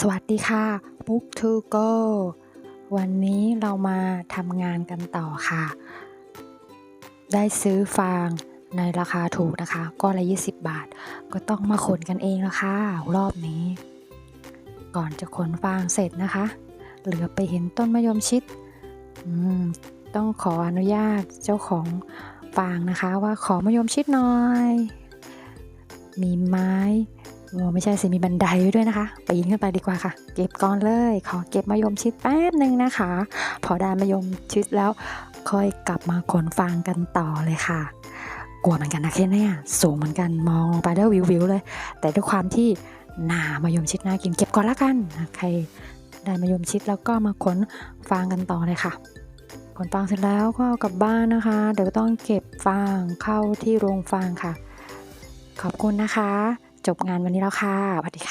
สวัสดีค่ะ Book to go วันนี้เรามาทำงานกันต่อค่ะ ได้ซื้อฟางในราคาถูกนะคะก้อนละ 20 บาท ก็ต้องมาขนกันเองแล้วค่ะ รอบนี้ ก่อนจะขนฟางเสร็จนะคะ เหลือไปเห็นต้นมะยมชิดต้องขออนุญาตเจ้าของฟางนะคะ ว่าขอมะยมชิดหน่อย มีไม้ โอ้ไม่ใช่สิมีบันไดไว้ด้วยนะคะปีนขึ้นไปดีกว่าค่ะ เก็บก่อนเลย ขอเก็บมะยมชิดแป๊บหนึ่งนะคะ พอได้มะยมชิดแล้ว ค่อยกลับมาขนฟางกันต่อเลยค่ะ กลัวเหมือนกันนะแค่เนี้ยสูงเหมือนกันมองลงไปได้วิววิวๆเลย แต่ด้วยความที่หนามะยมชิดน่ากินเก็บก่อนละกันใครได้มะยมชิดแล้วก็มาขนฟางกันต่อเลยค่ะขนฟางเสร็จแล้วก็กลับบ้านนะคะ เดี๋ยวต้องเก็บฟางเข้าที่โรงฟางค่ะ ขอบคุณนะคะ จบงานวันนี้แล้วค่ะสวัสดีค่ะ